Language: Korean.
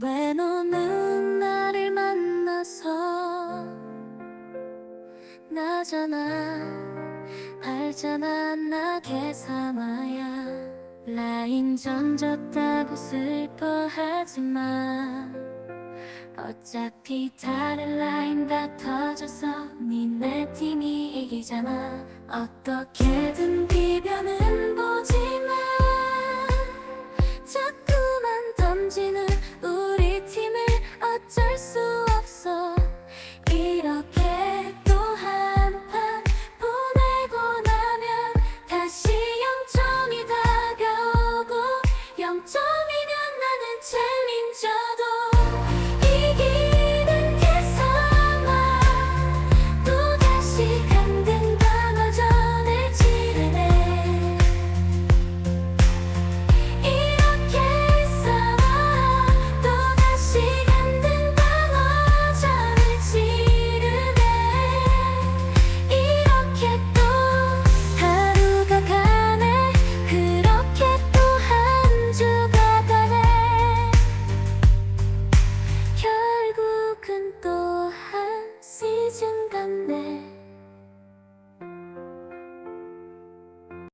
왜 너는 나를 만나서 나잖아 알잖아 나 계산화야. 라인 던졌다고 슬퍼하지 마. 어차피 다른 라인 다 터져서 니네 팀이 이기잖아. 어떻게든 단점이면 나는 재미 않네.